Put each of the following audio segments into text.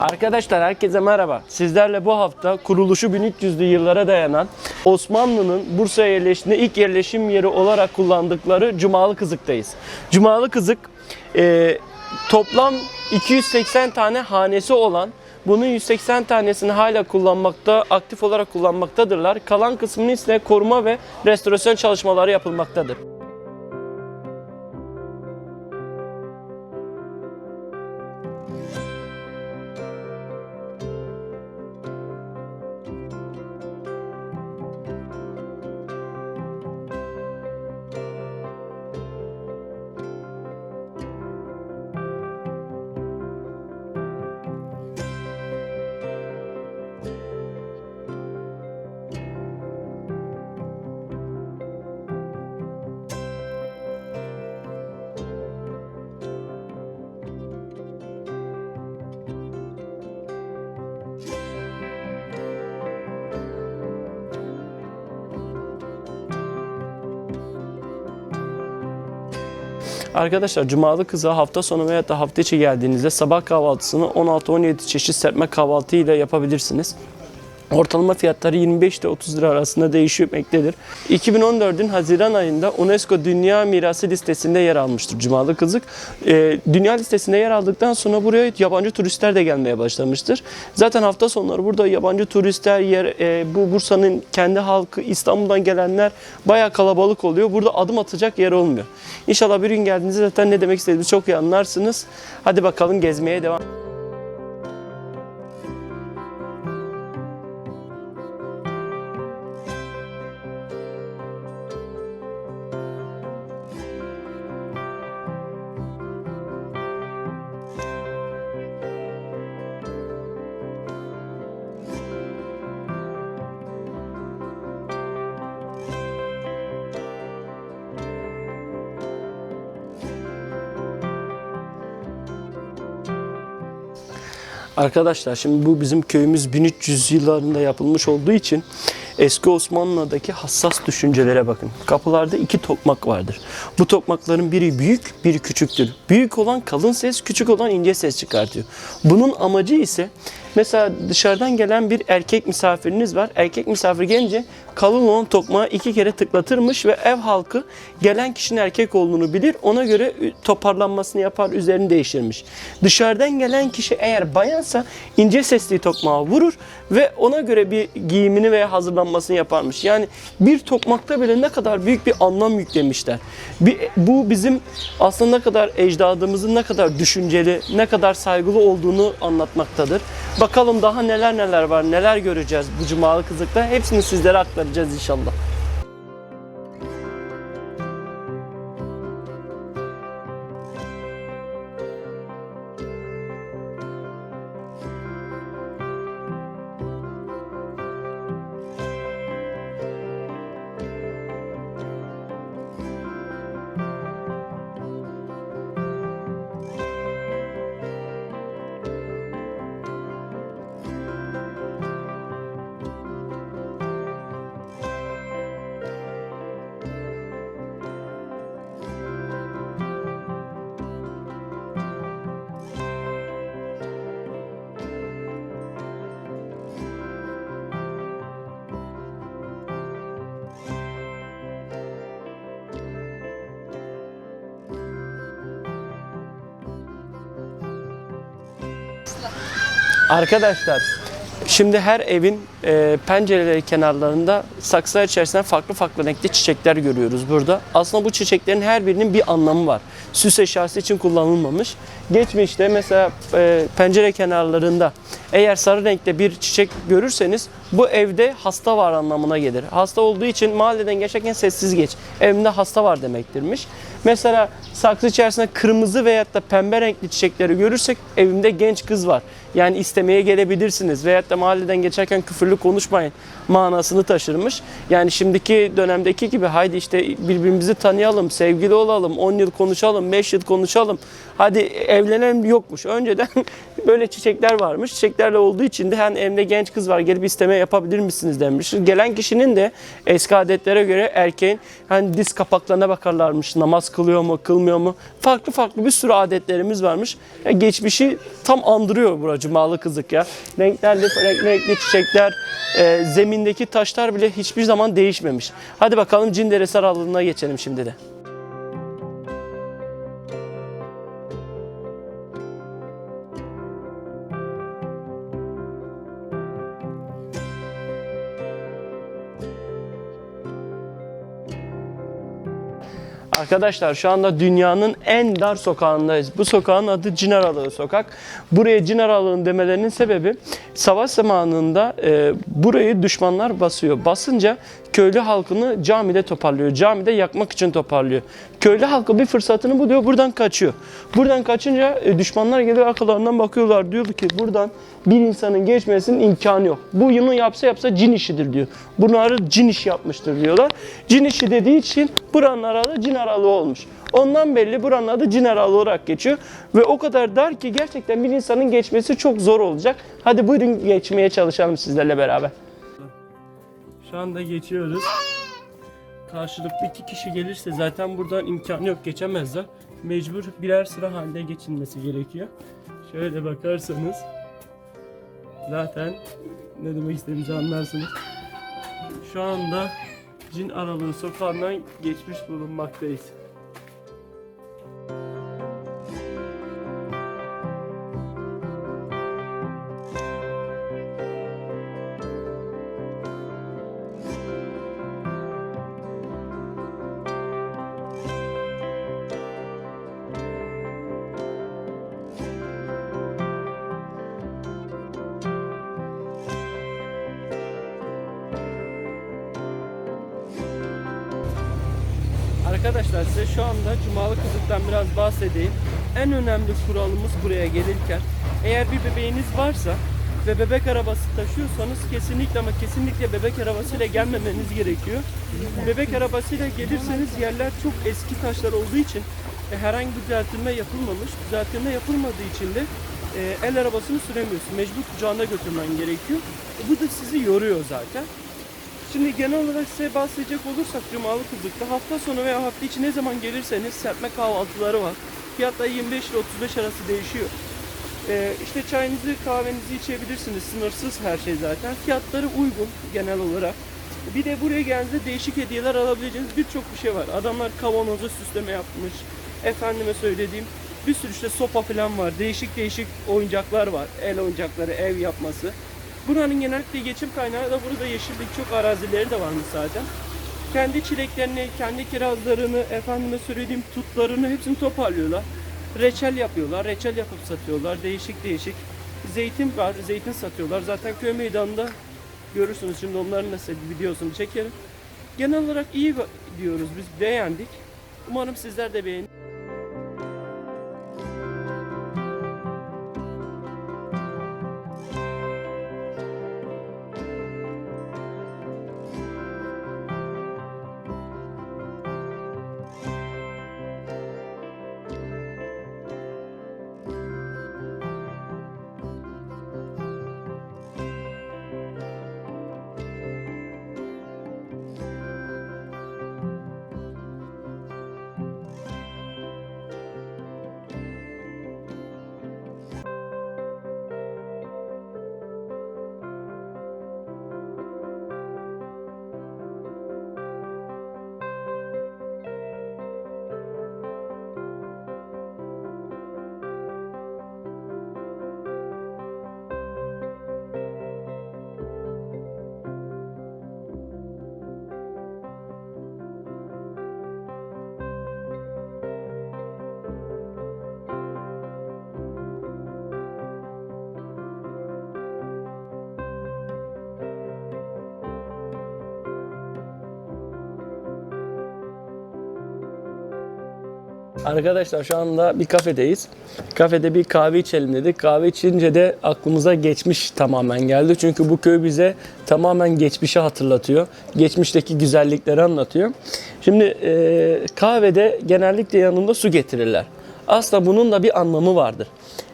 Arkadaşlar herkese merhaba. Sizlerle bu hafta kuruluşu 1300'lü yıllara dayanan Osmanlı'nın Bursa'ya yerleştiğinde ilk yerleşim yeri olarak kullandıkları Cumalı Kızık'tayız. Cumalı Kızık e, toplam 280 tane hanesi olan bunun 180 tanesini hala kullanmakta, aktif olarak kullanmaktadırlar. Kalan kısmını ise koruma ve restorasyon çalışmaları yapılmaktadır. Arkadaşlar Cumalı Kız'a hafta sonu veya da hafta içi geldiğinizde sabah kahvaltısını 16-17 çeşit serpme kahvaltı ile yapabilirsiniz. Ortalama fiyatları 25 ile 30 lira arasında değişmektedir. 2014'ün Haziran ayında UNESCO Dünya Mirası listesinde yer almıştır Cumalı Kızık. Ee, dünya listesinde yer aldıktan sonra buraya yabancı turistler de gelmeye başlamıştır. Zaten hafta sonları burada yabancı turistler, yer, e, bu Bursa'nın kendi halkı, İstanbul'dan gelenler bayağı kalabalık oluyor. Burada adım atacak yer olmuyor. İnşallah bir gün geldiğinizde zaten ne demek istediğimizi çok iyi anlarsınız. Hadi bakalım gezmeye devam. Arkadaşlar şimdi bu bizim köyümüz 1300 yıllarında yapılmış olduğu için eski Osmanlı'daki hassas düşüncelere bakın. Kapılarda iki tokmak vardır. Bu tokmakların biri büyük, biri küçüktür. Büyük olan kalın ses, küçük olan ince ses çıkartıyor. Bunun amacı ise mesela dışarıdan gelen bir erkek misafiriniz var. Erkek misafir gelince kalın olan tokmağı iki kere tıklatırmış ve ev halkı gelen kişinin erkek olduğunu bilir. Ona göre toparlanmasını yapar, üzerini değiştirmiş. Dışarıdan gelen kişi eğer bayansa ince sesli tokmağı vurur ve ona göre bir giyimini veya hazırlanmasını yaparmış. Yani bir tokmakta bile ne kadar büyük bir anlam yüklemişler. Bir, bu bizim aslında ne kadar ecdadımızın ne kadar düşünceli, ne kadar saygılı olduğunu anlatmaktadır. Bakalım daha neler neler var, neler göreceğiz bu Cumalı Kızık'ta. Hepsini sizlere aktaracağız inşallah. Arkadaşlar şimdi her evin e, pencereleri kenarlarında saksılar içerisinde farklı farklı renkli çiçekler görüyoruz burada. Aslında bu çiçeklerin her birinin bir anlamı var. Süs eşyası için kullanılmamış. Geçmişte mesela e, pencere kenarlarında eğer sarı renkte bir çiçek görürseniz bu evde hasta var anlamına gelir. Hasta olduğu için mahalleden geçerken sessiz geç. Evimde hasta var demektirmiş. Mesela saksı içerisinde kırmızı veyahut da pembe renkli çiçekleri görürsek evimde genç kız var. Yani istemeye gelebilirsiniz. Veyahut da mahalleden geçerken küfürlü konuşmayın manasını taşırmış. Yani şimdiki dönemdeki gibi haydi işte birbirimizi tanıyalım, sevgili olalım, 10 yıl konuşalım, 5 yıl konuşalım. Hadi evlenelim yokmuş. Önceden böyle çiçekler varmış. Çiçeklerle olduğu için de hani evde genç kız var gelip isteme yapabilir misiniz demiş. Gelen kişinin de eski adetlere göre erkeğin hani diz kapaklarına bakarlarmış. Namaz kılıyor mu, kılmıyor mu? Farklı farklı bir sürü adetlerimiz varmış. Ya geçmişi tam andırıyor buracı Cumalı kızık ya. Renklerli, renkli, renkli çiçekler, e, zemindeki taşlar bile hiçbir zaman değişmemiş. Hadi bakalım Cinderesi aralığına geçelim şimdi de. Arkadaşlar şu anda dünyanın en dar sokağındayız. Bu sokağın adı Cin Aralığı Sokak. Buraya Cin Aralığı'nın demelerinin sebebi savaş zamanında e, burayı düşmanlar basıyor. Basınca köylü halkını camide toparlıyor. Camide yakmak için toparlıyor. Köylü halkı bir fırsatını buluyor buradan kaçıyor. Buradan kaçınca e, düşmanlar geliyor arkalarından bakıyorlar. Diyor ki buradan bir insanın geçmesinin imkanı yok. Bu yunu yapsa yapsa cin işidir diyor. Bunları cin işi yapmıştır diyorlar. Cin işi dediği için buranın aralığı cin aralığı olmuş. Ondan belli buranın adı cin aralığı olarak geçiyor. Ve o kadar dar ki gerçekten bir insanın geçmesi çok zor olacak. Hadi buyurun geçmeye çalışalım sizlerle beraber. Şu anda geçiyoruz. Karşılıklı iki kişi gelirse zaten buradan imkan yok geçemezler. Mecbur birer sıra halinde geçilmesi gerekiyor. Şöyle bakarsanız zaten ne demek istediğimizi anlarsınız. Şu anda Cin Aralığı sokağından geçmiş bulunmaktayız. Arkadaşlar size şu anda Cumalı Kızık'tan biraz bahsedeyim. En önemli kuralımız buraya gelirken eğer bir bebeğiniz varsa ve bebek arabası taşıyorsanız kesinlikle ama kesinlikle bebek arabasıyla gelmemeniz gerekiyor. Bebek arabasıyla gelirseniz yerler çok eski taşlar olduğu için e, herhangi bir düzeltme yapılmamış. Düzeltme yapılmadığı için de e, el arabasını süremiyorsun. Mecbur kucağında götürmen gerekiyor. E, bu da sizi yoruyor zaten. Şimdi genel olarak size bahsedecek olursak Cumalı Kızık'ta hafta sonu veya hafta içi ne zaman gelirseniz serpme kahvaltıları var. Fiyatlar 25 ile 35 arası değişiyor. Ee, işte çayınızı kahvenizi içebilirsiniz. Sınırsız her şey zaten. Fiyatları uygun genel olarak. Bir de buraya geldiğinizde değişik hediyeler alabileceğiniz birçok bir şey var. Adamlar kavanoza süsleme yapmış. Efendime söylediğim bir sürü işte sopa falan var. Değişik değişik oyuncaklar var. El oyuncakları, ev yapması. Buranın genellikle geçim kaynağı da burada yeşillik çok arazileri de varmış zaten. Kendi çileklerini, kendi kirazlarını, efendime söylediğim tutlarını hepsini toparlıyorlar. Reçel yapıyorlar, reçel yapıp satıyorlar. Değişik değişik. Zeytin var, zeytin satıyorlar. Zaten köy meydanında görürsünüz. Şimdi onların bir videosunu çekerim. Genel olarak iyi diyoruz biz, beğendik. Umarım sizler de beğenin. Arkadaşlar şu anda bir kafedeyiz. Kafede bir kahve içelim dedik. Kahve içince de aklımıza geçmiş tamamen geldi. Çünkü bu köy bize tamamen geçmişi hatırlatıyor. Geçmişteki güzellikleri anlatıyor. Şimdi e, kahvede genellikle yanında su getirirler. Aslında bunun da bir anlamı vardır.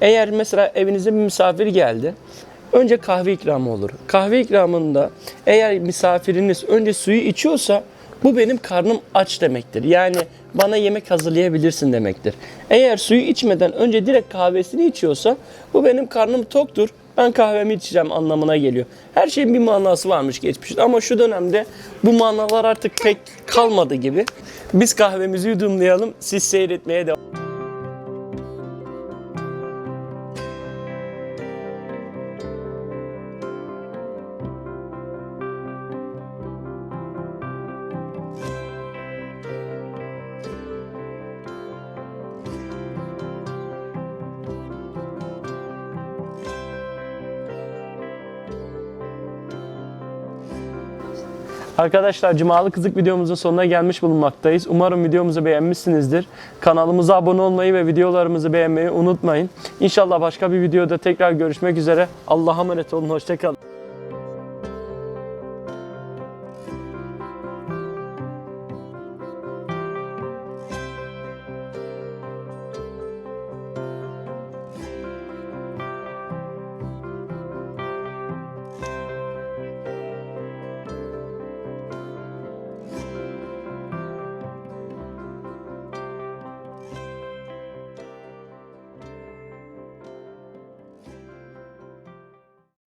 Eğer mesela evinize bir misafir geldi. Önce kahve ikramı olur. Kahve ikramında eğer misafiriniz önce suyu içiyorsa bu benim karnım aç demektir. Yani bana yemek hazırlayabilirsin demektir. Eğer suyu içmeden önce direkt kahvesini içiyorsa bu benim karnım toktur. Ben kahvemi içeceğim anlamına geliyor. Her şeyin bir manası varmış geçmişte ama şu dönemde bu manalar artık pek kalmadı gibi. Biz kahvemizi yudumlayalım, siz seyretmeye devam Arkadaşlar Cumalı Kızık videomuzun sonuna gelmiş bulunmaktayız. Umarım videomuzu beğenmişsinizdir. Kanalımıza abone olmayı ve videolarımızı beğenmeyi unutmayın. İnşallah başka bir videoda tekrar görüşmek üzere. Allah'a emanet olun. Hoşçakalın.